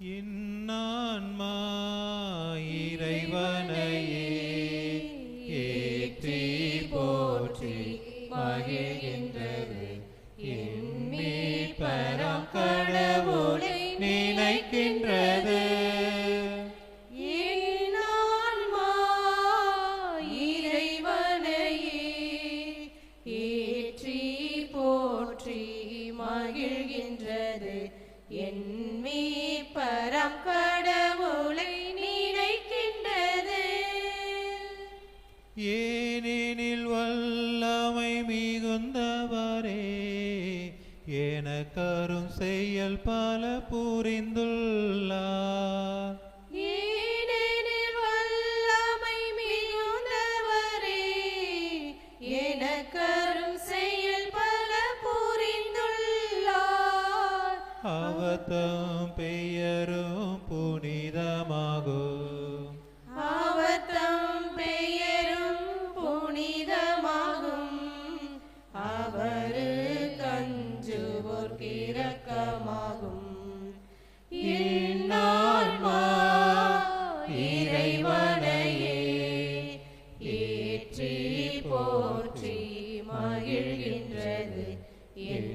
இன்னான்மா இறைவனையே ஏற்றி போற்றி மகிழ்கின்றது. என்மே பரம் கடவுளை நினைக்கின்றது. என் ஆன்மா மகிழ்கின்றது. என் மீட்பரம் ஏனெனில் வல்லமை மிகுந்தவரே எனக்கரும் செயல் பல புரிந்துள்ளார். ஏனெனில் வல்லமை மிகுந்தவரே எனக்கரும் செயல் பல புரிந்துள்ளார். அவத்தம் பெயரும் புனிதமாகும். இரக்கமாகும் இந்நாள்மா இறைவனையே ஏற்றி போற்றி மகிழ்கின்றது. என்